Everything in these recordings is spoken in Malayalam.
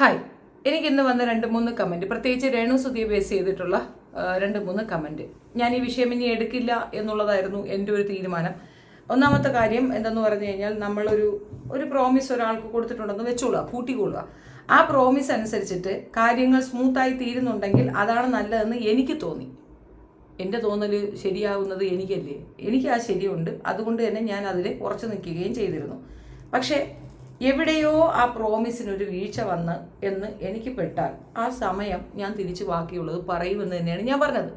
ഹായ് എനിക്ക് ഇന്ന് വന്ന രണ്ട് മൂന്ന് കമന്റ് പ്രത്യേകിച്ച് രേണു സുധിയെ ബേസ് ചെയ്തിട്ടുള്ള രണ്ട് മൂന്ന് കമന്റ് ഞാൻ ഈ വിഷയം ഇനി എടുക്കില്ല എന്നുള്ളതായിരുന്നു എന്റെ ഒരു തീരുമാനം. ഒന്നാമത്തെ കാര്യം എന്തെന്ന് പറഞ്ഞു കഴിഞ്ഞാൽ നമ്മളൊരു ഒരു പ്രോമിസ് ഒരാൾക്ക് കൊടുത്തിട്ടുണ്ടെന്ന് വെച്ചോളുക കൂട്ടിക്കൊള്ളുക ആ പ്രോമിസ് അനുസരിച്ചിട്ട് കാര്യങ്ങൾ സ്മൂത്തായി തീരുന്നുണ്ടെങ്കിൽ അതാണ് നല്ലതെന്ന് എനിക്ക് തോന്നി. എന്റെ തോന്നൽ ശരിയാവുന്നത് എനിക്കല്ലേ? എനിക്ക് ആ ശരിയുണ്ട്. അതുകൊണ്ട് തന്നെ ഞാൻ അതിൽ ഉറച്ചു നിൽക്കുകയും ചെയ്തിരുന്നു. പക്ഷേ എവിടെയോ ആ പ്രോമിസിനൊരു വീഴ്ച വന്ന് എന്ന് എനിക്ക് പെട്ടാൽ ആ സമയം ഞാൻ തിരിച്ച് ബാക്കിയുള്ളത് പറയുമെന്ന് തന്നെയാണ് ഞാൻ പറഞ്ഞത്.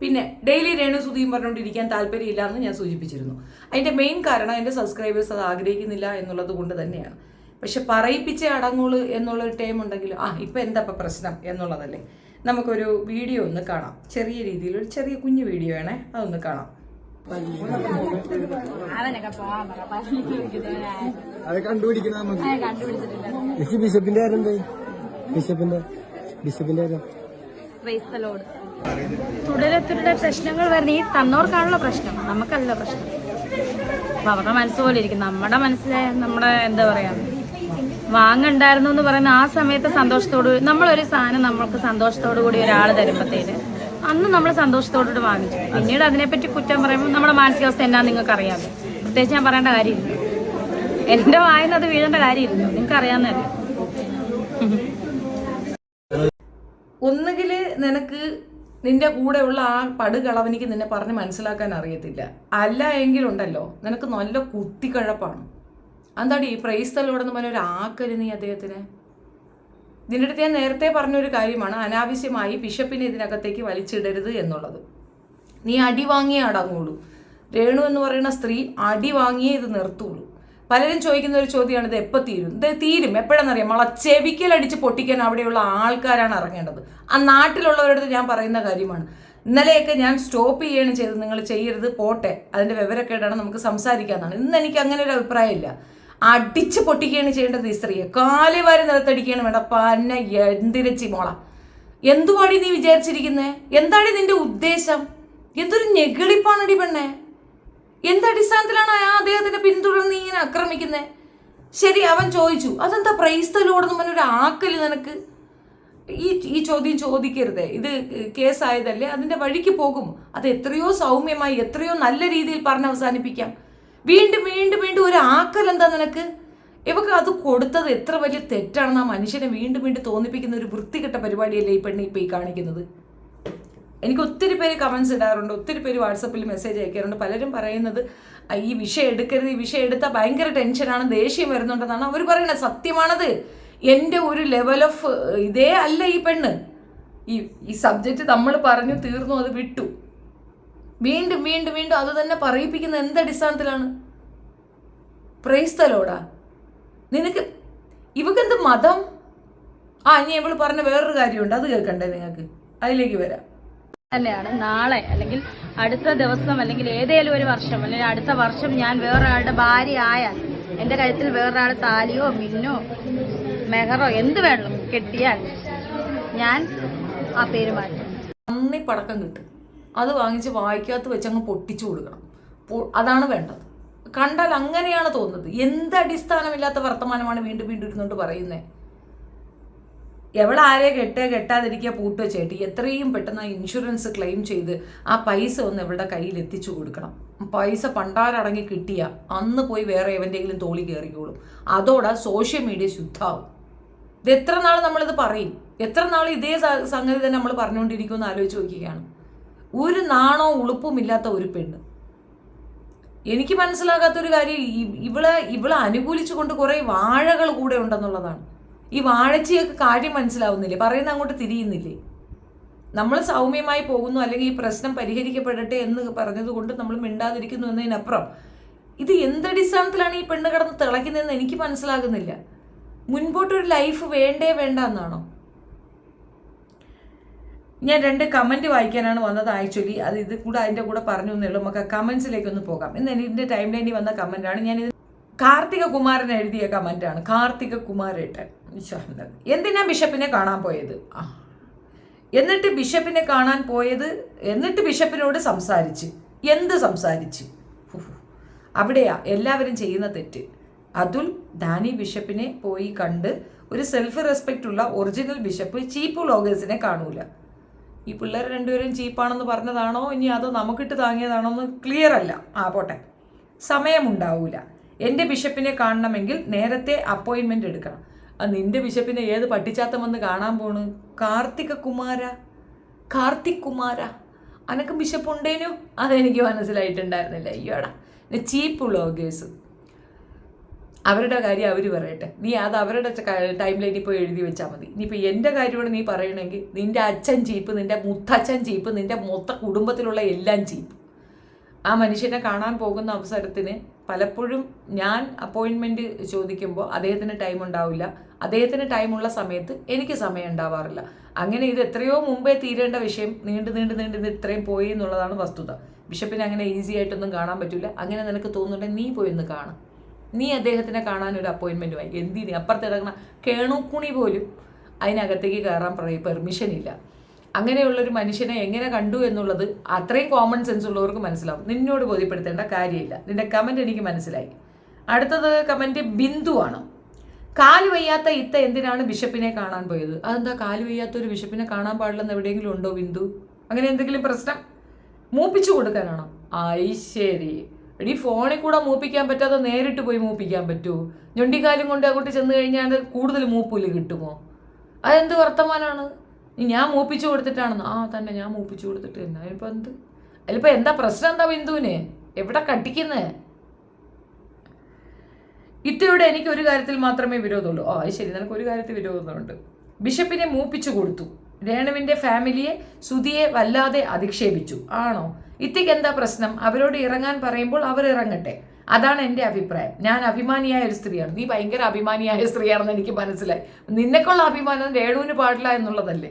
പിന്നെ ഡെയിലി രേണു സുധിയും പറഞ്ഞുകൊണ്ടിരിക്കാൻ താല്പര്യമില്ല എന്ന് ഞാൻ സൂചിപ്പിച്ചിരുന്നു. അതിന്റെ മെയിൻ കാരണം എന്റെ സബ്സ്ക്രൈബേഴ്സ് അത് ആഗ്രഹിക്കുന്നില്ല എന്നുള്ളത് കൊണ്ട് തന്നെയാണ്. പക്ഷെ പറയിപ്പിച്ച അടങ്ങുള്ളൂ എന്നുള്ളൊരു ടൈം ഉണ്ടെങ്കിൽ ആ ഇപ്പം എന്താ പ്രശ്നം? എന്നുള്ളതല്ലേ. നമുക്കൊരു വീഡിയോ ഒന്ന് കാണാം. ചെറിയ രീതിയിൽ ഒരു ചെറിയ കുഞ്ഞു വീഡിയോ ആണേ അതൊന്ന് കാണാം. അത് കണ്ടുപിടിക്കണം നമുക്ക്. ബിഷപ്പിന്റെ ആരെന്തായി ബിഷപ്പിന്റെ ബിഷപ്പിന്റെ ആരാ തുടരത്തിലുള്ള പ്രശ്നങ്ങൾ വരുന്ന ഈ തന്നോർക്കാണല്ലോ പ്രശ്നം. നമുക്കല്ല പ്രശ്നം. അപ്പൊ അവരുടെ മനസ്സ് പോലെ ഇരിക്കും. നമ്മുടെ മനസ്സിലെ നമ്മുടെ എന്താ പറയാ? വാങ്ങണ്ടായിരുന്നു എന്ന് പറയുന്ന ആ സമയത്ത് സന്തോഷത്തോട് നമ്മളൊരു സാധനം നമ്മൾക്ക് സന്തോഷത്തോടു കൂടി ഒരാൾ തരുമ്പോഴത്തേന് അന്ന് നമ്മൾ സന്തോഷത്തോടുകൂടി വാങ്ങിച്ചു. പിന്നീട് അതിനെപ്പറ്റി കുറ്റം പറയുമ്പോൾ നമ്മുടെ മാനസികാവസ്ഥ എന്നാ നിങ്ങൾക്ക് അറിയാമോ പ്രത്യേകിച്ച് ഞാൻ പറയേണ്ട കാര്യമില്ല. എന്റെ വായന അത് വീഴേണ്ട കാര്യമില്ല. നിങ്ങൾക്ക് അറിയാവുന്നതല്ലേ ഒന്നുകിൽ നിനക്ക് നിന്റെ കൂടെയുള്ള ആ പടുകളവനിക്ക് നിന്നെ പറഞ്ഞ് മനസ്സിലാക്കാൻ അറിയത്തില്ല. അല്ല എങ്കിലുണ്ടല്ലോ നിനക്ക് നല്ല കുത്തിക്കഴപ്പാണ്. എന്താടി ഈ പ്രൈസ്തലോടെന്ന് പറഞ്ഞ ഒരു ആക്കൽ നീ അദ്ദേഹത്തിന്? ഇതിന്റെ അടുത്ത് ഞാൻ നേരത്തെ പറഞ്ഞൊരു കാര്യമാണ് അനാവശ്യമായി ബിഷപ്പിനെ ഇതിനകത്തേക്ക് വലിച്ചിടരുത് എന്നുള്ളത്. നീ അടി വാങ്ങിയേ അടങ്ങുള്ളൂ. രേണു എന്ന് പറയുന്ന സ്ത്രീ അടി വാങ്ങിയേ ഇത് നിർത്തുള്ളൂ. പലരും ചോദിക്കുന്ന ഒരു ചോദ്യമാണ് ഇത് എപ്പോൾ തീരും? ഇത് തീരും. എപ്പോഴെന്നറിയാം? മള ചെവിക്കലടിച്ച് പൊട്ടിക്കാൻ അവിടെയുള്ള ആൾക്കാരാണ് ഇറങ്ങേണ്ടത്. ആ നാട്ടിലുള്ളവരടുത്ത് ഞാൻ പറയുന്ന കാര്യമാണ് ഇന്നലെയൊക്കെ ഞാൻ സ്റ്റോപ്പ് ചെയ്യാണ് ചെയ്തത്. നിങ്ങൾ ചെയ്യരുത് പോട്ടെ. അതിന്റെ വിവരക്കേടാണ് നമുക്ക് സംസാരിക്കാമെന്നാണ് ഇന്ന് എനിക്ക് അങ്ങനെ ഒരു അഭിപ്രായമില്ല. അടിച്ച് പൊട്ടിക്കുകയാണ് ചെയ്യേണ്ടത് ഈ സ്ത്രീയെ. കാലി വാരി നിലത്തടിക്കുകയാണ് വേണ്ട. പന്ന എന്തിരച്ചി മോള? എന്തുവാടി നീ വിചാരിച്ചിരിക്കുന്നേ? എന്താണ് നിന്റെ ഉദ്ദേശം? എന്തൊരു ഞെകിളിപ്പാണടി പെണ്ണേ? എന്ത് അടിസ്ഥാനത്തിലാണ് ആ അദ്ദേഹത്തിനെ പിന്തുടർന്ന് ഇങ്ങനെ ആക്രമിക്കുന്നത് ശരി അവൻ ചോദിച്ചു. അതെന്താ പ്രൈസ്തലോടെന്ന് പറഞ്ഞൊരു ആക്കൽ നിനക്ക്? ഈ ഈ ചോദ്യം ചോദിക്കരുതേ. ഇത് കേസായതല്ലേ? അതിന്റെ വഴിക്ക് പോകും. അത് എത്രയോ സൗമ്യമായി എത്രയോ നല്ല രീതിയിൽ പറഞ്ഞ് അവസാനിപ്പിക്കാം വീണ്ടും വീണ്ടും വീണ്ടും ഒരു ആക്കൽ എന്താ നിനക്ക്? ഇവക്ക് അത് കൊടുത്തത് എത്ര വലിയ തെറ്റാണെന്ന് ആ മനുഷ്യനെ വീണ്ടും വീണ്ടും തോന്നിപ്പിക്കുന്ന ഒരു വൃത്തികെട്ട പരിപാടിയല്ലേ ഈ പെണ്ണി ഇപ്പൊ ഈ കാണിക്കുന്നത്? എനിക്ക് ഒത്തിരി പേര് കമൻസ് ഇടാറുണ്ട് ഒത്തിരി പേര് വാട്സപ്പിൽ മെസ്സേജ് അയക്കാറുണ്ട്. പലരും പറയുന്നത് ഈ വിഷയം എടുക്കരുത് ഈ വിഷയം എടുത്താൽ ഭയങ്കര ടെൻഷനാണ് ദേഷ്യം വരുന്നുണ്ടെന്നാണ് അവർ പറയുന്നത്. സത്യമാണത്. എന്റെ ഒരു ലെവൽ ഓഫ് ഇതേ അല്ല ഈ പെണ്ണ്. ഈ ഈ സബ്ജക്റ്റ് നമ്മൾ പറഞ്ഞു തീർന്നു അത് വിട്ടു. വീണ്ടും വീണ്ടും വീണ്ടും അത് തന്നെ പറയിപ്പിക്കുന്ന എന്ത് അടിസ്ഥാനത്തിലാണ്? പ്രൈസ്തലോടാ നിനക്ക് ഇവക്കെന്ത് മതം? ആ ഇനി ഇവൾ പറഞ്ഞ വേറൊരു കാര്യമുണ്ട് അത് കേൾക്കണ്ടേ നിങ്ങൾക്ക് അതിലേക്ക് വരാം. തന്നെയാണ്. നാളെ അല്ലെങ്കിൽ അടുത്ത ദിവസം അല്ലെങ്കിൽ ഏതേലും ഒരു വർഷം അല്ലെങ്കിൽ അടുത്ത വർഷം ഞാൻ വേറൊരാളുടെ ഭാര്യ ആയാൽ എന്റെ കഴുത്തിൽ വേറൊരാൾ താലിയോ മിന്നോ മെഹറോ എന്ത് വേണം കെട്ടിയാൽ ഞാൻ ആ പേര് മാറ്റും. നന്ദി പടക്കം കിട്ടും. അത് വാങ്ങിച്ച് വായിക്കകത്ത് വെച്ച് അങ്ങ് പൊട്ടിച്ചു കൊടുക്കണം. അതാണ് വേണ്ടത്. കണ്ടാൽ അങ്ങനെയാണ് തോന്നുന്നത്. എന്ത് അടിസ്ഥാനമില്ലാത്ത വർത്തമാനമാണ് വീണ്ടും വീണ്ടും ഇരുന്നുകൊണ്ട് പറയുന്നത് എവിടെ ആരെ കെട്ടേ കെട്ടാതിരിക്കുക പൂട്ട് വെച്ചേട്ടി. എത്രയും പെട്ടെന്ന് ആ ഇൻഷുറൻസ് ക്ലെയിം ചെയ്ത് ആ പൈസ ഒന്ന് ഇവളുടെ കയ്യിൽ എത്തിച്ചു കൊടുക്കണം. പൈസ പണ്ടാരടങ്ങി കിട്ടിയ അന്ന് പോയി വേറെ എവന്റെങ്കിലും തോളി കയറിക്കോളും. അതോടെ സോഷ്യൽ മീഡിയ ശുദ്ധാവും. ഇത് എത്ര നാൾ നമ്മളിത് പറയും? എത്ര നാൾ ഇതേ സംഗതി തന്നെ നമ്മൾ പറഞ്ഞുകൊണ്ടിരിക്കുമെന്ന് ആലോചിച്ച് നോക്കുകയാണ് ഒരു നാണോ ഉളുപ്പുമില്ലാത്ത ഒരു പെണ്ണ്. എനിക്ക് മനസ്സിലാകാത്തൊരു കാര്യം ഇവളെ ഇവളെ അനുകൂലിച്ചുകൊണ്ട് കുറേ വാഴകൾ കൂടെ ഉണ്ടെന്നുള്ളതാണ്. ഈ വാഴച്ചിയൊക്കെ കാര്യം മനസ്സിലാവുന്നില്ലേ? പറയുന്ന അങ്ങോട്ട് തിരിയുന്നില്ലേ? നമ്മൾ സൗമ്യമായി പോകുന്നു അല്ലെങ്കിൽ ഈ പ്രശ്നം പരിഹരിക്കപ്പെടട്ടെ എന്ന് പറഞ്ഞതുകൊണ്ട് നമ്മൾ മിണ്ടാതിരിക്കുന്നു എന്നതിനപ്പുറം ഇത് എന്തടിസ്ഥാനത്തിലാണ് ഈ പെണ്ണ് കിടന്ന് തിളയ്ക്കുന്നതെന്ന് എനിക്ക് മനസ്സിലാകുന്നില്ല. മുൻപോട്ടൊരു ലൈഫ് വേണ്ടേ വേണ്ട എന്നാണോ ഞാൻ രണ്ട് കമന്റ് വായിക്കാനാണ് വന്നത് ആക്ച്വലി അത് ഇത് കൂടെ അതിന്റെ കൂടെ പറഞ്ഞു എന്നുള്ളൂ നമുക്ക് കമന്റ്സിലേക്ക് ഒന്ന് പോകാം. ഇന്ന് ഇതിന്റെ ടൈം ലൈനിൽ വന്ന കമന്റാണ് ഞാൻ ഇത് കാർത്തിക കുമാരൻ എഴുതിയ കമന്റാണ് കാർത്തിക കുമാരേട്ടൻ. എന്തിനാ ബിഷപ്പിനെ കാണാൻ പോയത്? എന്നിട്ട് ബിഷപ്പിനെ കാണാൻ പോയത് എന്നിട്ട് ബിഷപ്പിനോട് സംസാരിച്ച്. എന്ത് സംസാരിച്ച്. അവിടെയാ എല്ലാവരും ചെയ്യുന്ന തെറ്റ്. അതുൽ ദാനി ബിഷപ്പിനെ പോയി കണ്ട് ഒരു സെൽഫ് റെസ്പെക്റ്റ് ഉള്ള ഒറിജിനൽ ബിഷപ്പ് ചീപ്പ് വ്ളോഗേഴ്സിനെ കാണൂല. ഈ പിള്ളേർ രണ്ടുപേരും ചീപ്പാണെന്ന് പറഞ്ഞതാണോ? ഇനി അത് നമുക്കിട്ട് താങ്ങിയതാണോ എന്ന് ക്ലിയർ അല്ല. ആ പോട്ടെ. സമയമുണ്ടാവില്ല എന്റെ ബിഷപ്പിനെ കാണണമെങ്കിൽ നേരത്തെ അപ്പോയിൻമെന്റ് എടുക്കണം. ആ നിന്റെ ബിഷപ്പിനെ ഏത് പട്ടിച്ചാത്തം വന്ന് കാണാൻ പോണ്? കാർത്തിക കുമാര കാർത്തിക് കുമാര അനക്ക് ബിഷപ്പ് ഉണ്ടേനു അതെനിക്ക് മനസ്സിലായിട്ടുണ്ടായിരുന്നില്ല. അയ്യോടാ. Cheap vloggers. അവരുടെ കാര്യം അവർ പറയട്ടെ. നീ അത് അവരുടെ ടൈം ലൈനിൽ പോയി എഴുതി വെച്ചാൽ മതി. ഇനിയിപ്പോൾ എന്റെ കാര്യമാണ് നീ പറയണമെങ്കിൽ നിന്റെ അച്ഛൻ ചീപ്പ് നിന്റെ മുത്തച്ഛൻ ചീപ്പ് നിന്റെ മൊത്ത കുടുംബത്തിലുള്ള എല്ലാം ചീപ്പ്. ആ മനുഷ്യനെ കാണാൻ പോകുന്ന അവസരത്തിന് പലപ്പോഴും ഞാൻ അപ്പോയിൻമെന്റ് ചോദിക്കുമ്പോൾ അദ്ദേഹത്തിന് ടൈം ഉണ്ടാവില്ല. അദ്ദേഹത്തിന് ടൈമുള്ള സമയത്ത് എനിക്ക് സമയം ഉണ്ടാവാറില്ല. അങ്ങനെ ഇത് എത്രയോ മുമ്പേ തീരേണ്ട വിഷയം നീണ്ടു നീണ്ടു നീണ്ടു ഇത് ഇത്രയും പോയി എന്നുള്ളതാണ് വസ്തുത. ബിഷപ്പിനെ അങ്ങനെ ഈസി ആയിട്ടൊന്നും കാണാൻ പറ്റില്ല അങ്ങനെ നിനക്ക് തോന്നുന്നുണ്ടെങ്കിൽ നീ പോയി ഒന്ന് കാണാം. നീ അദ്ദേഹത്തിനെ കാണാൻ ഒരു അപ്പോയിൻമെന്റ് വാങ്ങി എന്തിന് അപ്പുറത്ത് ഇറങ്ങണ കേണുക്കുണി പോലും അതിനകത്തേക്ക് കയറാൻ പെർമിഷൻ ഇല്ല. അങ്ങനെയുള്ളൊരു മനുഷ്യനെ എങ്ങനെ കണ്ടു എന്നുള്ളത് അത്രയും കോമൺ സെൻസ് ഉള്ളവർക്ക് മനസ്സിലാവും. നിന്നോട് ബോധ്യപ്പെടുത്തേണ്ട കാര്യമില്ല. നിന്റെ കമന്റ് എനിക്ക് മനസ്സിലായി. അടുത്തത് കമന്റ് ബിന്ദുവാണ് കാൽ വയ്യാത്ത ഇത്ത എന്തിനാണ് ബിഷപ്പിനെ കാണാൻ പോയത്? അതെന്താ കാൽ വയ്യാത്ത ഒരു ബിഷപ്പിനെ കാണാൻ പാടില്ലെന്ന് എവിടെയെങ്കിലും ഉണ്ടോ ബിന്ദു? അങ്ങനെ എന്തെങ്കിലും പ്രശ്നം? മൂപ്പിച്ചു കൊടുക്കാനാണോ? ഐ ശരി എടി ഫോണിൽ കൂടെ മൂപ്പിക്കാൻ പറ്റാതെ നേരിട്ട് പോയി മൂപ്പിക്കാൻ പറ്റുമോ ഞൊണ്ടിക്കാലും കൊണ്ട് അങ്ങോട്ട് ചെന്ന് കഴിഞ്ഞാൽ കൂടുതൽ മൂപ്പിൽ കിട്ടുമോ? അതെന്ത് വർത്തമാനമാണ് ഞാൻ മൂപ്പിച്ചു കൊടുത്തിട്ടാണെന്ന്. ആ തന്നെ ഞാൻ മൂപ്പിച്ചു കൊടുത്തിട്ട് തന്നെ. അതിനിപ്പോൾ എന്ത്? അതിലിപ്പോൾ എന്താ പ്രശ്നം? എന്താ ബിന്ദുവിനെ? എവിടെ കട്ടിക്കുന്നേ ഇത്തിരിയുടെ എനിക്ക് ഒരു കാര്യത്തിൽ മാത്രമേ വിരോധമുള്ളൂ. ആ ശരി. നിനക്ക് ഒരു കാര്യത്തിൽ വിരോധമുണ്ട്. ബിഷപ്പിനെ മൂപ്പിച്ചു കൊടുത്തു. രേണുവിന്റെ ഫാമിലിയെ സുധിയെ വല്ലാതെ അധിക്ഷേപിച്ചു. ആണോ? ഇത്തിക്ക് എന്താ പ്രശ്നം? അവരോട് ഇറങ്ങാൻ പറയുമ്പോൾ അവർ ഇറങ്ങട്ടെ. അതാണ് എന്റെ അഭിപ്രായം. ഞാൻ അഭിമാനിയായ ഒരു സ്ത്രീയാണ്. നീ ഭയങ്കര അഭിമാനിയായ സ്ത്രീയാണെന്ന് എനിക്ക് മനസ്സിലായി. നിന്നെക്കുള്ള അഭിമാനം രേണുവിന് പാടില്ല എന്നുള്ളതല്ലേ?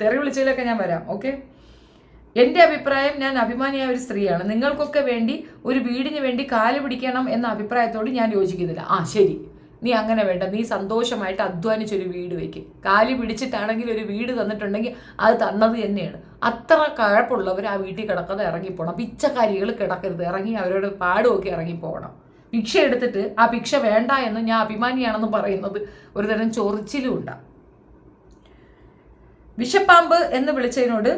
തെറി വിളിച്ചതിലൊക്കെ ഞാൻ വരാം. ഓക്കെ? എന്റെ അഭിപ്രായം ഞാൻ അഭിമാനിയായ ഒരു സ്ത്രീയാണ്. നിങ്ങൾക്കൊക്കെ വേണ്ടി ഒരു വീടിന് വേണ്ടി കാൽ പിടിക്കണം എന്ന അഭിപ്രായത്തോട് ഞാൻ യോജിക്കുന്നില്ല. ആ ശരി. നീ അങ്ങനെ വേണ്ട നീ സന്തോഷമായിട്ട് അധ്വാനിച്ചൊരു വീട് വെക്ക്. കാലി പിടിച്ചിട്ടാണെങ്കിൽ ഒരു വീട് തന്നിട്ടുണ്ടെങ്കിൽ അത് തന്നത് തന്നെയാണ്. അത്ര കഴപ്പുള്ളവർ ആ വീട്ടിൽ കിടക്കാതെ ഇറങ്ങിപ്പോണം. പിച്ചക്കാരികൾ കിടക്കരുത്. ഇറങ്ങി അവരോട് പാടുമൊക്കെ ഇറങ്ങിപ്പോകണം ഭിക്ഷ എടുത്തിട്ട് ആ ഭിക്ഷ വേണ്ട എന്ന് ഞാൻ അഭിമാനിയാണെന്ന് പറയുന്നത് ഒരു തരം ചൊറിച്ചിലും ഉണ്ടാകും വിഷപ്പാമ്പ് എന്ന് വിളിച്ചതിനോട്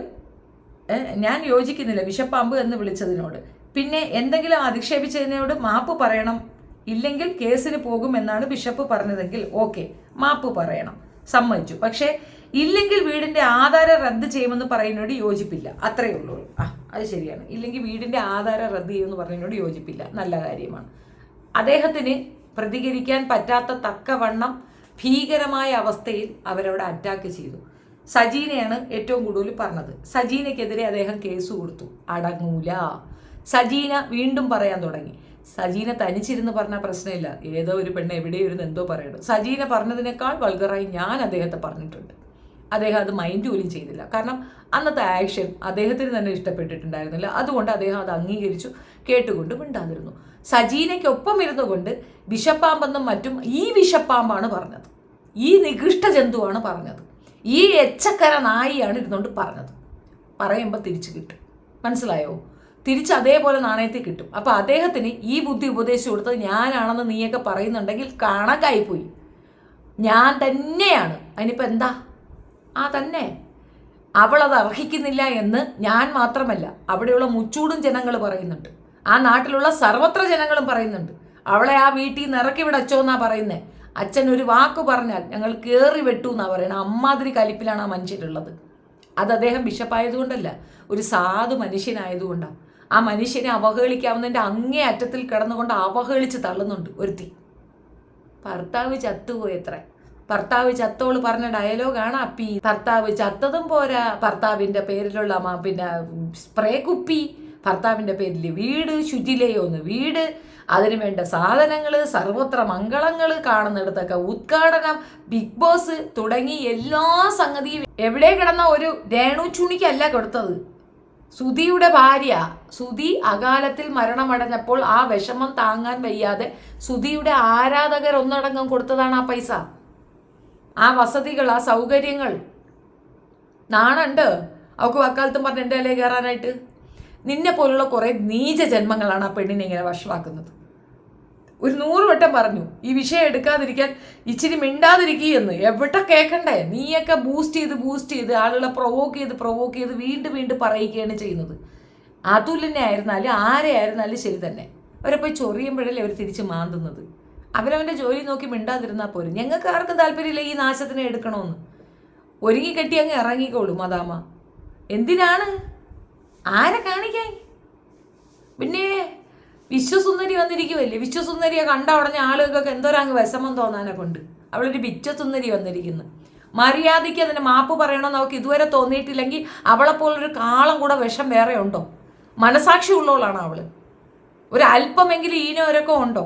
ഞാൻ യോജിക്കുന്നില്ല. വിഷപ്പാമ്പ് എന്ന് വിളിച്ചതിനോട്. പിന്നെ എന്തെങ്കിലും അധിക്ഷേപിച്ചതിനോട് മാപ്പ് പറയണം ഇല്ലെങ്കിൽ കേസിന് പോകുമെന്നാണ് ബിഷപ്പ് പറഞ്ഞതെങ്കിൽ ഓക്കെ മാപ്പ് പറയണം. സമ്മതിച്ചു. പക്ഷേ ഇല്ലെങ്കിൽ വീടിന്റെ ആധാരം റദ്ദ് ചെയ്യുമെന്ന് പറയുന്നതിനോട് യോജിപ്പില്ല. അത്രയേ ഉള്ളൂ. ആ അത് ശരിയാണ്. ഇല്ലെങ്കിൽ വീടിന്റെ ആധാരം റദ്ദ് ചെയ്യുമെന്ന് പറഞ്ഞതിനോട് യോജിപ്പില്ല. നല്ല കാര്യമാണ്. അദ്ദേഹത്തിന് പ്രതികരിക്കാൻ പറ്റാത്ത തക്കവണ്ണം ഭീകരമായ അവസ്ഥയിൽ അവരവിടെ അറ്റാക്ക് ചെയ്തു. സജീനയാണ് ഏറ്റവും കൂടുതൽ പറഞ്ഞത്. സജീനയ്ക്കെതിരെ അദ്ദേഹം കേസ് കൊടുത്തു. അടങ്ങൂല. സജീന വീണ്ടും പറയാൻ തുടങ്ങി. സജീന തനിച്ചിരുന്ന് പറഞ്ഞാൽ പ്രശ്നമില്ല. ഏതോ ഒരു പെണ്ണ് എവിടെയിരുന്ന് എന്തോ പറയണം. സജീന പറഞ്ഞതിനേക്കാൾ വൾഗറായി ഞാൻ അദ്ദേഹത്തെ പറഞ്ഞിട്ടുണ്ട്. അദ്ദേഹം അത് മൈൻഡ് പോലും ചെയ്തില്ല. കാരണം അന്നത്തെ ആക്ഷൻ അദ്ദേഹത്തിന് തന്നെ ഇഷ്ടപ്പെട്ടിട്ടുണ്ടായിരുന്നില്ല. അതുകൊണ്ട് അദ്ദേഹം അത് അംഗീകരിച്ചു കേട്ടുകൊണ്ട് മിണ്ടാതിരുന്നു. സജീനയ്ക്കൊപ്പം ഇരുന്നു കൊണ്ട് വിഷപ്പാമ്പെന്നും മറ്റും ഈ വിഷപ്പാമ്പാണ് പറഞ്ഞത്. ഈ നികൃഷ്ട ജന്തുവാണ് പറഞ്ഞത്. ഈ എച്ചക്കര നായിയാണ് ഇരുന്നുകൊണ്ട് പറഞ്ഞത്. പറയുമ്പോൾ തിരിച്ചു കിട്ടും. മനസ്സിലായോ? തിരിച്ച് അതേപോലെ നാണയത്തിൽ കിട്ടും. അപ്പോൾ അദ്ദേഹത്തിന് ഈ ബുദ്ധി ഉപദേശിച്ചു കൊടുത്തത് ഞാനാണെന്ന് നീയൊക്കെ പറയുന്നുണ്ടെങ്കിൽ കണക്കായിപ്പോയി ഞാൻ തന്നെയാണ്. അതിനിപ്പോൾ എന്താ? ആ തന്നെ. അവൾ അത് അർഹിക്കുന്നില്ല എന്ന് ഞാൻ മാത്രമല്ല അവിടെയുള്ള മുച്ചൂടും ജനങ്ങൾ പറയുന്നുണ്ട്. ആ നാട്ടിലുള്ള സർവത്ര ജനങ്ങളും പറയുന്നുണ്ട്. അവളെ ആ വീട്ടിൽ നിന്ന് ഇറക്കി വിടച്ചോ എന്നാ പറയുന്നേ. അച്ഛൻ ഒരു വാക്ക് പറഞ്ഞാൽ ഞങ്ങൾ കയറി വെട്ടു എന്നാ പറയുന്നത് അമ്മാതിരി കലിപ്പിലാണ് ആ മനുഷ്യരുള്ളത്. അത് അദ്ദേഹം ബിഷപ്പായതുകൊണ്ടല്ല ഒരു സാധു മനുഷ്യനായതുകൊണ്ടാണ് ആ മനുഷ്യനെ അവഹേളിക്കാവുന്നതിന്റെ അങ്ങേ അറ്റത്തിൽ കിടന്നുകൊണ്ട് അവഹേളിച്ച് തള്ളുന്നുണ്ട് ഒരുത്തി. ഭർത്താവ് ചത്തുപോയത്ര ഭർത്താവ് ചത്തോൾ പറഞ്ഞ ഡയലോഗാണ് അപ്പി. ഭർത്താവ് ചത്തതും പോരാ. ഭർത്താവിന്റെ പേരിലുള്ള പിന്നെ സ്പ്രേ കുപ്പി. ഭർത്താവിന്റെ പേരിൽ വീട് ശുചിലയൊന്ന് വീട്. അതിനു വേണ്ട സാധനങ്ങൾ സർവത്ര മംഗളങ്ങൾ കാണുന്നിടത്തൊക്കെ ഉദ്ഘാടനം ബിഗ് ബോസ് തുടങ്ങി എല്ലാ സംഗതിയും. എവിടെ കിടന്ന ഒരു രേണു ചുണിക്കല്ല കൊടുത്തത്? സുധിയുടെ ഭാര്യ സുധി അകാലത്തിൽ മരണമടഞ്ഞപ്പോൾ ആ വിഷമം താങ്ങാൻ വയ്യാതെ സുധിയുടെ ആരാധകർ ഒന്നടങ്കം കൊടുത്തതാണ് ആ പൈസ. ആ വസതികൾ ആ സൗകര്യങ്ങൾ. നാണുണ്ട്. അവൾക്ക് വക്കാലത്തും പറഞ്ഞ് എന്റെ അല്ലേ കയറാനായിട്ട്. നിന്നെ പോലുള്ള കുറേ നീച ജന്മങ്ങളാണ് ആ പെണ്ണിനെ ഇങ്ങനെ വഷളാക്കുന്നത്. ഒരു നൂറ് വട്ടം പറഞ്ഞു ഈ വിഷയം എടുക്കാതിരിക്കാൻ ഇച്ചിരി മിണ്ടാതിരിക്കുക എന്ന്. എവിടെ കേൾക്കണ്ടേ നീയൊക്കെ ബൂസ്റ്റ് ചെയ്ത് ബൂസ്റ്റ് ചെയ്ത് ആളുകളെ പ്രൊവോക്ക് ചെയ്ത് പ്രൊവോക്ക് ചെയ്ത് വീണ്ടും വീണ്ടും പറയുകയാണ് ചെയ്യുന്നത്. അതുലിനെ ആയിരുന്നാലും ആരെ ആയിരുന്നാലും ശരി തന്നെ. അവരെ പോയി ചൊറിയുമ്പോഴല്ലേ അവർ തിരിച്ച് മാന്തുന്നത്? അവരവന്റെ ജോലി നോക്കി മിണ്ടാതിരുന്നാൽ പോലും ഞങ്ങൾക്ക് ആർക്കും താല്പര്യമില്ല ഈ നാശത്തിനെ എടുക്കണമെന്ന് ഒരുങ്ങി കെട്ടി അങ്ങ് ഇറങ്ങിക്കോളൂ മദാമ എന്തിനാണ്? ആരെ കാണിക്കാൻ? പിന്നെ വിശ്വസുന്ദരി വന്നിരിക്കുമല്ലേ വിശ്വസുന്ദരിയെ കണ്ട ഉടനെ എന്തോരം അങ്ങ് വിഷമം തോന്നാനെ കൊണ്ട്. അവളൊരു വിശ്വസുന്ദരി വന്നിരിക്കുന്നു. മര്യാദയ്ക്ക് അതിന് മാപ്പ് പറയണമെന്ന് അവൾക്ക് ഇതുവരെ തോന്നിയിട്ടില്ലെങ്കിൽ അവളെപ്പോലൊരു കാളം കൂടെ വിഷം വേറെ ഉണ്ടോ? മനസാക്ഷി ഉള്ളവളാണ് അവൾ ഒരു അല്പമെങ്കിലും ഈനോരൊക്കെ ഉണ്ടോ?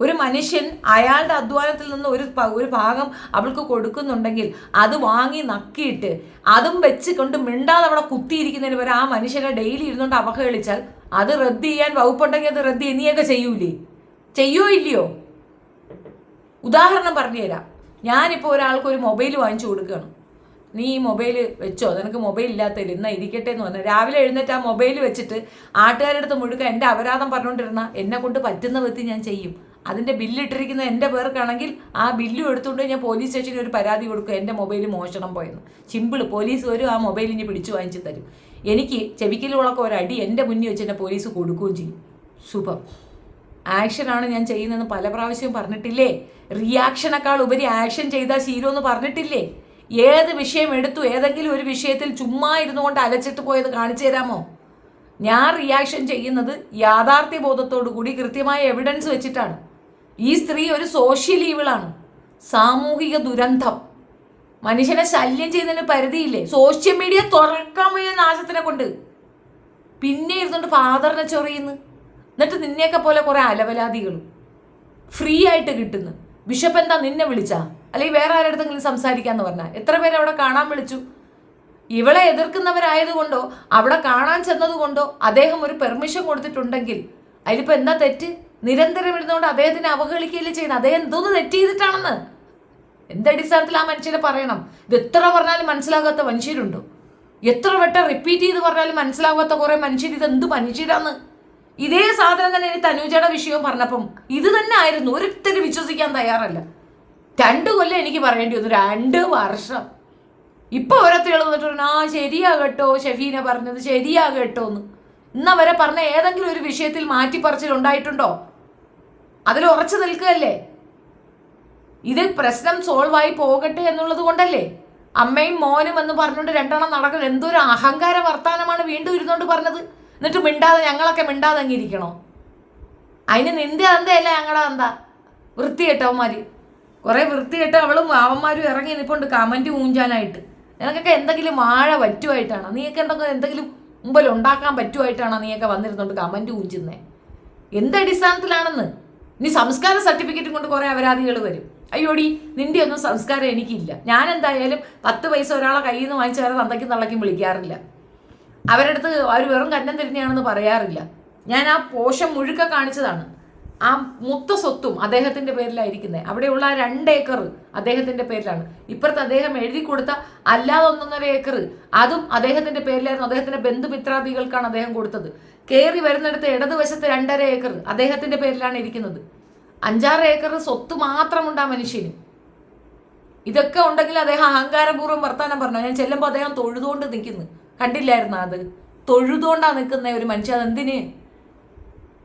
ഒരു മനുഷ്യൻ അയാളുടെ അധ്വാനത്തിൽ നിന്ന് ഒരു ഒരു ഭാഗം അവൾക്ക് കൊടുക്കുന്നുണ്ടെങ്കിൽ അത് വാങ്ങി നക്കിയിട്ട് അതും വെച്ച് കൊണ്ട് മിണ്ടാതെ അവിടെ കുത്തിയിരിക്കുന്നതിന് വരെ ആ മനുഷ്യനെ ഡെയിലി ഇരുന്നുകൊണ്ട് അവഹേളിച്ചാൽ അത് റദ്ദ് ചെയ്യാൻ വകുപ്പുണ്ടെങ്കിൽ അത് റദ്ദ് ചെയ്യ- ചെയ്യൂലേ? ചെയ്യോ ഇല്ലയോ? ഉദാഹരണം പറഞ്ഞു പറഞ്ഞുതരാം. ഞാനിപ്പോൾ ഒരാൾക്ക് ഒരു മൊബൈൽ വാങ്ങിച്ചു കൊടുക്കുകയാണ്. നീ ഈ മൊബൈൽ വെച്ചോ? നിനക്ക് മൊബൈൽ ഇല്ലാത്തതിൽ എന്നാ ഇരിക്കട്ടെ എന്ന് പറഞ്ഞാൽ രാവിലെ എഴുന്നേറ്റ് ആ മൊബൈൽ വെച്ചിട്ട് ആട്ടുകാരുടെ അടുത്ത് മുഴുക്ക എന്റെ അപരാധം പറഞ്ഞുകൊണ്ടിരുന്ന എന്നെ കൊണ്ട് പറ്റുന്ന വിധത്തിൽ ഞാൻ ചെയ്യും. അതിന്റെ ബില്ലിട്ടിരിക്കുന്ന എന്റെ പേർക്കാണെങ്കിൽ ആ ബില്ലും എടുത്തുകൊണ്ട് ഞാൻ പോലീസ് സ്റ്റേഷനിൽ ഒരു പരാതി കൊടുക്കും. എന്റെ മൊബൈൽ മോഷണം പോയെന്ന്. സിമ്പിൾ പോലീസ് വരും ആ മൊബൈൽ ഇനി പിടിച്ചു വാങ്ങിച്ചു തരും. എനിക്ക് ചെവിക്കലുകളൊക്കെ ഒരടി എന്റെ മുന്നിൽ വെച്ച് എന്നെ പോലീസ് കൊടുക്കുകയും ചെയ്യും. ശുഭം ആക്ഷനാണ് ഞാൻ ചെയ്യുന്നതെന്ന് പല പ്രാവശ്യവും പറഞ്ഞിട്ടില്ലേ? റിയാക്ഷനേക്കാൾ ഉപരി ആക്ഷൻ ചെയ്താൽ ശീലമെന്ന് പറഞ്ഞിട്ടില്ലേ? ഏത് വിഷയം എടുത്തു ഏതെങ്കിലും ഒരു വിഷയത്തിൽ ചുമ്മാ ഇരുന്നു കൊണ്ട് അലച്ചിട്ട് പോയത് കാണിച്ചു തരാമോ? ഞാൻ റിയാക്ഷൻ ചെയ്യുന്നത് യാഥാർത്ഥ്യ ബോധത്തോടു കൂടി കൃത്യമായ എവിഡൻസ് വെച്ചിട്ടാണ്. ഈ സ്ത്രീ ഒരു സോഷ്യൽ ഈവിളാണ് സാമൂഹിക ദുരന്തം. മനുഷ്യനെ ശല്യം ചെയ്യുന്നതിന് പരിധിയില്ലേ? സോഷ്യൽ മീഡിയ തുറക്കാൻ വയ്യ നാശത്തിനെ കൊണ്ട്. പിന്നെ ഇരുന്നുകൊണ്ട് ഫാദറിനെ ചൊറിയുന്നു. എന്നിട്ട് നിന്നെയൊക്കെ പോലെ കുറെ അലവലാതികൾ ഫ്രീ ആയിട്ട് കിട്ടുന്നു. ബിഷപ്പ് എന്താ നിന്നെ വിളിച്ചാ? അല്ലെങ്കിൽ വേറെ ആരുടെ സംസാരിക്കാന്ന് പറഞ്ഞാൽ എത്ര പേര് അവിടെ കാണാൻ വിളിച്ചു? ഇവളെ എതിർക്കുന്നവരായതുകൊണ്ടോ അവിടെ കാണാൻ ചെന്നതുകൊണ്ടോ അദ്ദേഹം ഒരു പെർമിഷൻ കൊടുത്തിട്ടുണ്ടെങ്കിൽ അതിലിപ്പോൾ എന്താ തെറ്റ്? നിരന്തരം ഇരുന്നുകൊണ്ട് അദ്ദേഹത്തിനെ അവഹേളിക്കുകയല്ലേ ചെയ്യുന്നത്? അദ്ദേഹം എന്തോന്ന് തെറ്റ് ചെയ്തിട്ടാണെന്ന്? എന്തടിസ്ഥാനത്തിൽ ആ മനുഷ്യരെ പറയണം? ഇത് എത്ര പറഞ്ഞാലും മനസ്സിലാകാത്ത മനുഷ്യരുണ്ടോ. എത്ര വട്ടം റിപ്പീറ്റ് ചെയ്ത് പറഞ്ഞാലും മനസ്സിലാകാത്ത കുറെ മനുഷ്യർ ഇത് എന്ത് മനുഷ്യരാന്ന്? ഇതേ സാധനം തന്നെ ഇനി തനുജയുടെ വിഷയവും പറഞ്ഞപ്പം ഇത് തന്നെ ആയിരുന്നു. ഒരിത്തരും വിശ്വസിക്കാൻ തയ്യാറല്ല. രണ്ട് കൊല്ലം എനിക്ക് പറയേണ്ടി വന്നു. രണ്ട് വർഷം. ഇപ്പൊ ഓരോരുത്തർ വന്നിട്ട് ആ ശരിയാ കേട്ടോ ഷെഫീന പറഞ്ഞത് ശരിയാ കേട്ടോ എന്ന് ഇന്നവരെ പറഞ്ഞ ഏതെങ്കിലും ഒരു വിഷയത്തിൽ മാറ്റിപ്പറച്ചിൽ ഉണ്ടായിട്ടുണ്ടോ? അതിൽ ഉറച്ചു നിൽക്കുകയല്ലേ? ഇത് പ്രശ്നം സോൾവ് ആയി പോകട്ടെ എന്നുള്ളത് കൊണ്ടല്ലേ? അമ്മയും മോനും എന്ന് പറഞ്ഞുകൊണ്ട് രണ്ടെണ്ണം നടക്കുന്നത് എന്തൊരു അഹങ്കാര വർത്തമാനമാണ് വീണ്ടും ഇരുന്നോണ്ട് പറഞ്ഞത്. എന്നിട്ട് മിണ്ടാതെ ഞങ്ങളൊക്കെ മിണ്ടാതെ അങ്ങിരിക്കണോ അതിന് നിന്റെ അന്തയല്ല ഞങ്ങളുടെ കേട്ടോ വൃത്തികെട്ടവന്മാര്. കുറേ വൃത്തികെട്ട അവളും അവന്മാരും ഇറങ്ങി നിപ്പോണ്ട് കമന്റ് ഊഞ്ചാനായിട്ട്. നിനക്കൊക്കെ എന്തെങ്കിലും വാഴ പറ്റുമായിട്ടാണോ നീയൊക്കെ എന്തെങ്കിലും എന്തെങ്കിലും മുമ്പിൽ ഉണ്ടാക്കാൻ പറ്റുമായിട്ടാണോ നീയൊക്കെ വന്നിരുന്നോണ്ട് കമന്റ് ഊഞ്ചുന്നേ? എന്ത് അടിസ്ഥാനത്തിലാണെന്ന്? ഇനി സംസ്കാര സർട്ടിഫിക്കറ്റും കൊണ്ട് കുറേ അപരാധികൾ വരും. അയ്യോടി നിന്റെ ഒന്നും സംസ്കാരം എനിക്കില്ല. ഞാൻ എന്തായാലും പത്ത് പൈസ ഒരാളെ കയ്യിൽ നിന്ന് വാങ്ങിച്ച് വരെ തന്തയ്ക്കും തള്ളയ്ക്കും വിളിക്കാറില്ല. അവരുടെ അടുത്ത് അവർ വെറും കന്നം തിരിഞ്ഞാണെന്ന് പറയാറില്ല. ഞാൻ ആ പോഷം മുഴുക്ക കാണിച്ചതാണ്. ആ മൊത്ത സ്വത്തും അദ്ദേഹത്തിന്റെ പേരിലായിരിക്കുന്നത്. അവിടെയുള്ള ആ രണ്ട് ഏക്കർ അദ്ദേഹത്തിന്റെ പേരിലാണ്. ഇപ്പുറത്ത് അദ്ദേഹം എഴുതി കൊടുത്ത അല്ലാതെ ഒന്നൊന്നര ഏക്കർ അതും അദ്ദേഹത്തിന്റെ പേരിലായിരുന്നു. അദ്ദേഹത്തിന്റെ ബന്ധുമിത്രാദികൾക്കാണ് അദ്ദേഹം കൊടുത്തത്. കയറി വരുന്നിടത്ത് ഇടതുവശത്ത് രണ്ടര ഏക്കർ അദ്ദേഹത്തിന്റെ പേരിലാണ് ഇരിക്കുന്നത്. അഞ്ചാറ് ഏക്കർ സ്വത്ത് മാത്രമുണ്ട് ആ മനുഷ്യന്. ഇതൊക്കെ ഉണ്ടെങ്കിൽ അദ്ദേഹം അഹങ്കാരപൂർവം വർത്താനം പറഞ്ഞു? ഞാൻ ചെല്ലുമ്പോൾ അദ്ദേഹം തൊഴുതുകൊണ്ട് നിൽക്കുന്നു. കണ്ടില്ലായിരുന്നു അത്? തൊഴുതുകൊണ്ടാ നിൽക്കുന്ന ഒരു മനുഷ്യൻ. അതെന്തിന്?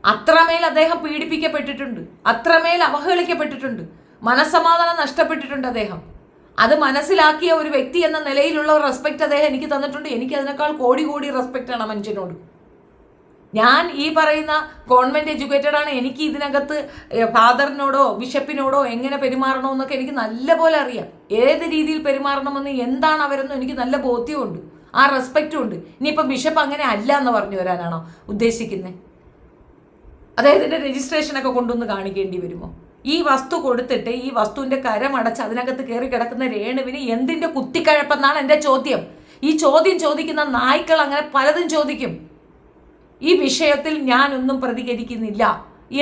അത്രമേൽ അദ്ദേഹം പീഡിപ്പിക്കപ്പെട്ടിട്ടുണ്ട്. അത്രമേൽ അവഹേളിക്കപ്പെട്ടിട്ടുണ്ട്. മനസ്സമാധാനം നഷ്ടപ്പെട്ടിട്ടുണ്ട് അദ്ദേഹം. അത് മനസ്സിലാക്കിയ ഒരു വ്യക്തി എന്ന നിലയിലുള്ള റെസ്പെക്റ്റ് അദ്ദേഹം എനിക്ക് തന്നിട്ടുണ്ട്. എനിക്ക് അതിനേക്കാൾ കോടി കോടി റെസ്പെക്റ്റ് ആണ് ആ മനുഷ്യനോട്. ഞാൻ ഈ പറയുന്ന ഗവൺമെന്റ് എഡ്യൂക്കേറ്റഡ് ആണ്. എനിക്ക് ഇതിനകത്ത് ഫാദറിനോടോ ബിഷപ്പിനോടോ എങ്ങനെ പെരുമാറണോ എന്നൊക്കെ എനിക്ക് നല്ല പോലെ അറിയാം. ഏത് രീതിയിൽ പെരുമാറണമെന്ന് എന്താണ് അവരെന്നും എനിക്ക് നല്ല ബോധ്യമുണ്ട്. ആ റെസ്പെക്റ്റും ഉണ്ട് ഇനിയിപ്പോൾ ബിഷപ്പ് അങ്ങനെ അല്ല എന്ന് പറഞ്ഞു വരാനാണോ ഉദ്ദേശിക്കുന്നത് അദ്ദേഹത്തിന്റെ രജിസ്ട്രേഷൻ ഒക്കെ കൊണ്ടുവന്ന് കാണിക്കേണ്ടി വരുമോ? ഈ വസ്തു കൊടുത്തിട്ട് ഈ വസ്തുവിന്റെ കരമടച്ച് അതിനകത്ത് കയറി കിടക്കുന്ന രേണുവിന് എന്തിന്റെ കുത്തിക്കഴപ്പെന്നാണ് എന്റെ ചോദ്യം. ഈ ചോദ്യം ചോദിക്കുന്ന നായ്ക്കൾ അങ്ങനെ പലതും ചോദിക്കും. ഈ വിഷയത്തിൽ ഞാനൊന്നും പ്രതികരിക്കുന്നില്ല.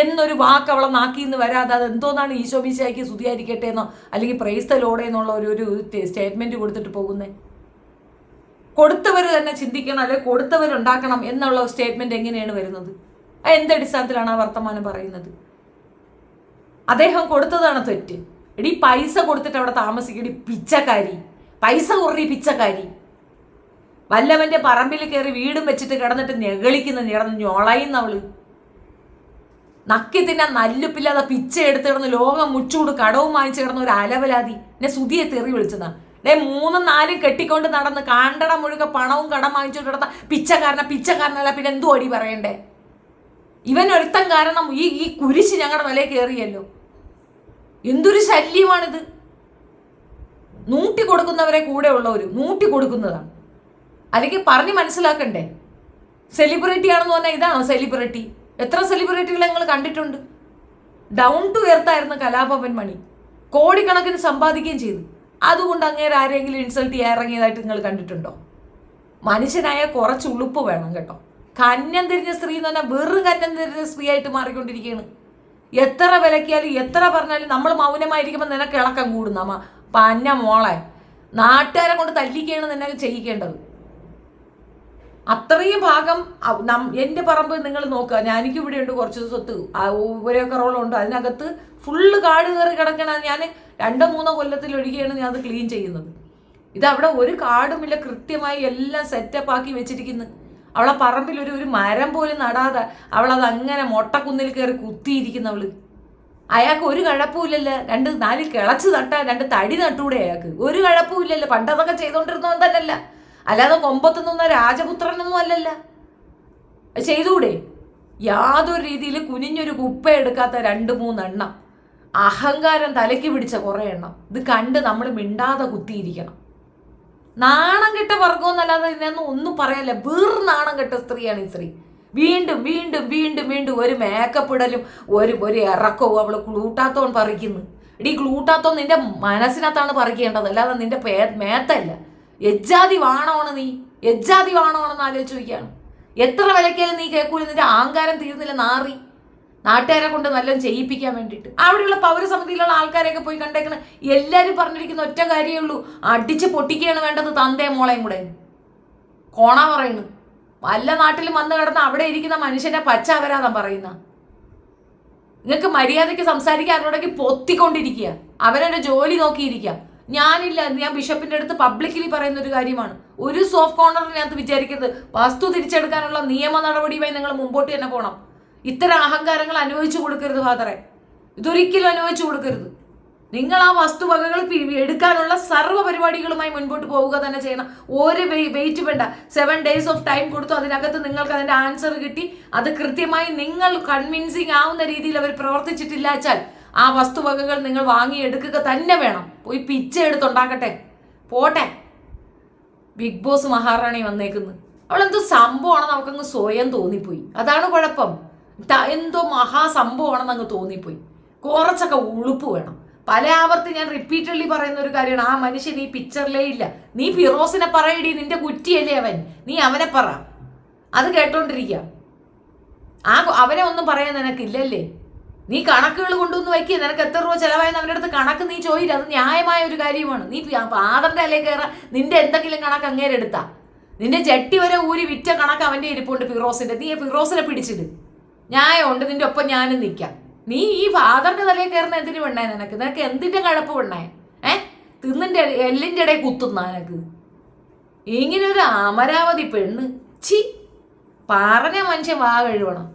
എന്നൊരു വാക്ക് അവളെ നാക്കി എന്ന് വരാതെ അത് എന്തോന്നാണ് ഈശോ ബിശായിക്ക് സ്തുതിയായിരിക്കട്ടെ എന്നോ അല്ലെങ്കിൽ പ്രൈസ്തലോടെ എന്നുള്ള ഒരു ഒരു സ്റ്റേറ്റ്മെന്റ് കൊടുത്തിട്ട് പോകുന്നേ? കൊടുത്തവർ തന്നെ ചിന്തിക്കണം അല്ലെ കൊടുത്തവരുണ്ടാക്കണം എന്നുള്ള സ്റ്റേറ്റ്മെന്റ് എങ്ങനെയാണ് വരുന്നത്? അത് എന്ത് അടിസ്ഥാനത്തിലാണ് ആ വർത്തമാനം പറയുന്നത്? അദ്ദേഹം കൊടുത്തതാണ് തെറ്റ്. എടി പൈസ കൊടുത്തിട്ട് അവിടെ താമസിക്കടി പിച്ചക്കാരി. പൈസ കുററി പിച്ചക്കാരി. വല്ലവന്റെ പറമ്പിൽ കയറി വീടും വെച്ചിട്ട് കിടന്നിട്ട് ഞെകളിക്കുന്ന കിടന്ന് ഞൊളയുന്നവൾ നക്കി തിന്നാൻ നല്ലുപ്പില്ലാതെ പിച്ച എടുത്ത് കിടന്ന് ലോകം മുച്ചൂട് കടവും വാങ്ങിച്ച് കിടന്ന ഒരു അലവലാതി. എന്നെ സുതിയെ തെറി വിളിച്ചതാ. ഡേ മൂന്നും നാലും കെട്ടിക്കൊണ്ട് നടന്ന് കാണ്ടട മുഴുക പണവും കടം വാങ്ങിച്ചോണ്ട് കിടന്ന പിച്ചക്കാരനെ പിച്ചക്കാരനല്ല പിന്നെ എന്തു അടി പറയണ്ടേ? ഇവൻ ഒരുത്തൻ കാരണം ഈ ഈ കുരിശ് ഞങ്ങളുടെ നിലയിൽ കയറിയല്ലോ എന്തൊരു ശല്യമാണിത്? നൂട്ടി കൊടുക്കുന്നവരെ കൂടെ ഉള്ളവർ നൂട്ടി കൊടുക്കുന്നതാണ് അല്ലെങ്കിൽ പറഞ്ഞ് മനസ്സിലാക്കണ്ടേ? സെലിബ്രിറ്റി ആണെന്ന് പറഞ്ഞാൽ ഇതാണോ സെലിബ്രിറ്റി എത്ര സെലിബ്രിറ്റികളെ നിങ്ങൾ കണ്ടിട്ടുണ്ട്? ഡൗൺ ടു എർത്തായിരുന്നു കലാഭവൻ മണി. കോടിക്കണക്കിന് സമ്പാദിക്കുകയും ചെയ്തു. അതുകൊണ്ട് അങ്ങേരെ ആരെങ്കിലും ഇൻസൾട്ട് ചെയ്യാൻ ഇറങ്ങിയതായിട്ട് നിങ്ങൾ കണ്ടിട്ടുണ്ടോ? മനുഷ്യനായ കുറച്ച് ഉളുപ്പ് വേണം കേട്ടോ. കന്നം തിരിഞ്ഞ സ്ത്രീ എന്ന് പറഞ്ഞാൽ വെറും കന്നം തിരിഞ്ഞ സ്ത്രീ ആയിട്ട് മാറിക്കൊണ്ടിരിക്കുകയാണ് എത്ര വിലക്കിയാലും എത്ര പറഞ്ഞാലും നമ്മൾ മൗനമായിരിക്കുമ്പോൾ നിനക്ക് ഇളക്കം കൂടുന്ന പന്ന മോളെ നാട്ടുകാരെ കൊണ്ട് തല്ലിക്കുകയാണ് നിന്നെ ചെയ്യിക്കേണ്ടത്. അത്രയും ഭാഗം എന്റെ പറമ്പ് നിങ്ങൾ നോക്കുക. ഞാൻ എനിക്ക് ഇവിടെ ഉണ്ട് കുറച്ച് സ്വത്ത്. ആ ഒരേക്കറോളം ഉണ്ട് അതിനകത്ത് ഫുള്ള് കാട് കയറി കിടക്കണ ഞാൻ രണ്ടോ മൂന്നോ കൊല്ലത്തിൽ ഒഴികെയാണ് ഞാൻ അത് ക്ലീൻ ചെയ്യുന്നത്. ഇത് അവിടെ ഒരു കാടുമില്ല കൃത്യമായി എല്ലാം സെറ്റപ്പ് ആക്കി വെച്ചിരിക്കുന്നു. അവളെ പറമ്പിൽ ഒരു ഒരു മരം പോലും നടാതെ അവളത് അങ്ങനെ മൊട്ടക്കുന്നിൽ കയറി കുത്തിയിരിക്കുന്നവൾ അയാൾക്ക് ഒരു കഴപ്പുമില്ലല്ലോ രണ്ട് നാല് കിളച്ച് നട്ടാൽ രണ്ട് തടി നട്ടൂടെ അയാൾക്ക്. ഒരു കഴപ്പുമില്ലല്ലോ പണ്ടതൊക്കെ ചെയ്തോണ്ടിരുന്നവൻ തന്നെയല്ല. അല്ലാതെ കൊമ്പത്ത് നിന്ന രാജപുത്രനൊന്നും അല്ലല്ല. ചെയ്തൂടെ? യാതൊരു രീതിയിൽ കുനിഞ്ഞൊരു കുപ്പ എടുക്കാത്ത രണ്ട് മൂന്നെണ്ണം. അഹങ്കാരം തലയ്ക്ക് പിടിച്ച കുറേ എണ്ണം. ഇത് കണ്ട് നമ്മൾ മിണ്ടാതെ കുത്തിയിരിക്കണം. നാണം കെട്ട വർഗമെന്നല്ലാതെ ഇതിനൊന്നും ഒന്നും പറയല്ല വീർ നാണം കെട്ട സ്ത്രീയാണ് ഈ സ്ത്രീ. വീണ്ടും വീണ്ടും വീണ്ടും വീണ്ടും ഒരു മേക്കപ്പ് ഇടലും ഒരു ഒരു ഇറക്കവും അവൾ ക്ലൂട്ടാത്തോൺ പറിക്കുന്നു. ഇടീ ക്ലൂട്ടാത്തോൺ നിന്റെ മനസ്സിനകത്താണ് പറിക്കേണ്ടത്. അല്ലാതെ നിന്റെ മേത്തല്ല. എജ്ജാതി വാണോണ് നീ? എജ്ജാതി വാണോണെന്ന് ആലോചിച്ച് ചോദിക്കുകയാണ് എത്ര വിലക്കാലും നീ കേൾക്കൂല നിന്റെ ആങ്കാരം തീർന്നില്ല നാറി. നാട്ടുകാരെ കൊണ്ട് നല്ലതും ചെയ്യിപ്പിക്കാൻ വേണ്ടിയിട്ട്. അവിടെയുള്ള പൗരസമിതിയിലുള്ള ആൾക്കാരെയൊക്കെ പോയി കണ്ടേക്കണ. എല്ലാവരും പറഞ്ഞിരിക്കുന്ന ഒറ്റ കാര്യമേ ഉള്ളൂ. അടിച്ച് പൊട്ടിക്കുകയാണ് വേണ്ടത് തന്തേ മോളെയും കൂടെ. കോണ പറയുന്നു വല്ല നാട്ടിലും വന്ന് കിടന്ന് അവിടെ ഇരിക്കുന്ന മനുഷ്യനെ പച്ച അവരാതാ പറയുന്ന. നിങ്ങൾക്ക് മര്യാദയ്ക്ക് സംസാരിക്കാൻ അവരോടൊക്കെ പൊത്തിക്കൊണ്ടിരിക്കുക. അവനവന്റെ ജോലി നോക്കിയിരിക്കുക. ഞാനില്ല ഞാൻ ബിഷപ്പിന്റെ അടുത്ത് പബ്ലിക്കലി പറയുന്ന ഒരു കാര്യമാണ് ഒരു സോഫ്റ്റ് കോർണറിനകത്ത് വിചാരിക്കരുത്. വസ്തു തിരിച്ചെടുക്കാനുള്ള നിയമ നടപടിയുമായി നിങ്ങൾ മുമ്പോട്ട് തന്നെ പോകണം. ഇത്തരം അഹങ്കാരങ്ങൾ അനുഭവിച്ചു കൊടുക്കരുത് ഫാദറെ ഇതൊരിക്കലും അനുഭവിച്ചു കൊടുക്കരുത്. നിങ്ങൾ ആ വസ്തുവകകൾ എടുക്കാനുള്ള സർവ പരിപാടികളുമായി മുൻപോട്ട് പോവുക തന്നെ ചെയ്യണം. ഒരു വെയിറ്റ് വേണ്ട. സെവൻ ഡേയ്സ് ഓഫ് ടൈം കൊടുത്തു അതിനകത്ത് നിങ്ങൾക്ക് അതിന്റെ ആൻസർ കിട്ടി. അത് കൃത്യമായി നിങ്ങൾ കൺവിൻസിങ് ആവുന്ന രീതിയിൽ അവർ പ്രവർത്തിച്ചിട്ടില്ല വെച്ചാൽ ആ വസ്തുവകകൾ നിങ്ങൾ വാങ്ങിയെടുക്കുക തന്നെ വേണം. പോയി പിച്ച എടുത്തുണ്ടാക്കട്ടെ. പോട്ടെ. ബിഗ് ബോസ് മഹാറാണി വന്നേക്കുന്നു. അവളെന്തോ സംഭവമാണെന്ന് അവൾക്കങ്ങ് സ്വയം തോന്നിപ്പോയി. അതാണ് കുഴപ്പം. എന്തോ മഹാസംഭവമാണെന്ന് അങ്ങ് തോന്നിപ്പോയി. കുറച്ചൊക്കെ ഉളുപ്പ് വേണം. പല ആവർത്തി ഞാൻ റിപ്പീറ്റഡ്ലി പറയുന്ന ഒരു കാര്യമാണ്. ആ മനുഷ്യൻ ഈ പിക്ചറിലേ ഇല്ല. നീ ഫിറോസിനെ പറയടി നിന്റെ കുറ്റിയല്ലേ അവൻ. നീ അവനെ പറ. അത് കേട്ടോണ്ടിരിക്കുക ആ അവനെ ഒന്നും പറയാൻ നിനക്കില്ലല്ലേ? നീ കണക്കുകൾ കൊണ്ടുവന്ന് വയ്ക്കുക നിനക്ക് എത്ര രൂപ ചെലവായെന്ന് അവരുടെ അടുത്ത് കണക്ക് നീ ചോദിക്കുക അത് ന്യായമായ ഒരു കാര്യമാണ്. നീ ഫാദറിന്റെ അല്ലേ കയറാ? നിന്റെ എന്തെങ്കിലും കണക്ക് അങ്ങേരെ എടുത്താ നിന്റെ ജട്ടി വരെ ഊരി വിറ്റ കണക്ക് അവന്റെ ഇരിപ്പുണ്ട് ഫിറോസിന്റെ. നീ ഫിറോസിനെ പിടിച്ചിട്. ന്യായമുണ്ട്. നിന്റെ ഒപ്പം ഞാനും നിൽക്കാം നീ ഈ ഫാദറിന്റെ തലയിൽ കയറുന്ന എന്തിനു വേണ്ടേ നിനക്ക്? നിനക്ക് എന്തിന്റെ കഴപ്പ് വേണ്ടേ ഏ? തിന്നിന്റെ എല്ലിന്റെ ഇടയിൽ കുത്തുന്ന നിനക്ക്. ഇങ്ങനെ ഒരു അമരാവതി പെണ്ണ്. ചി പറഞ്ഞ മനുഷ്യൻ വാ കഴിവണം.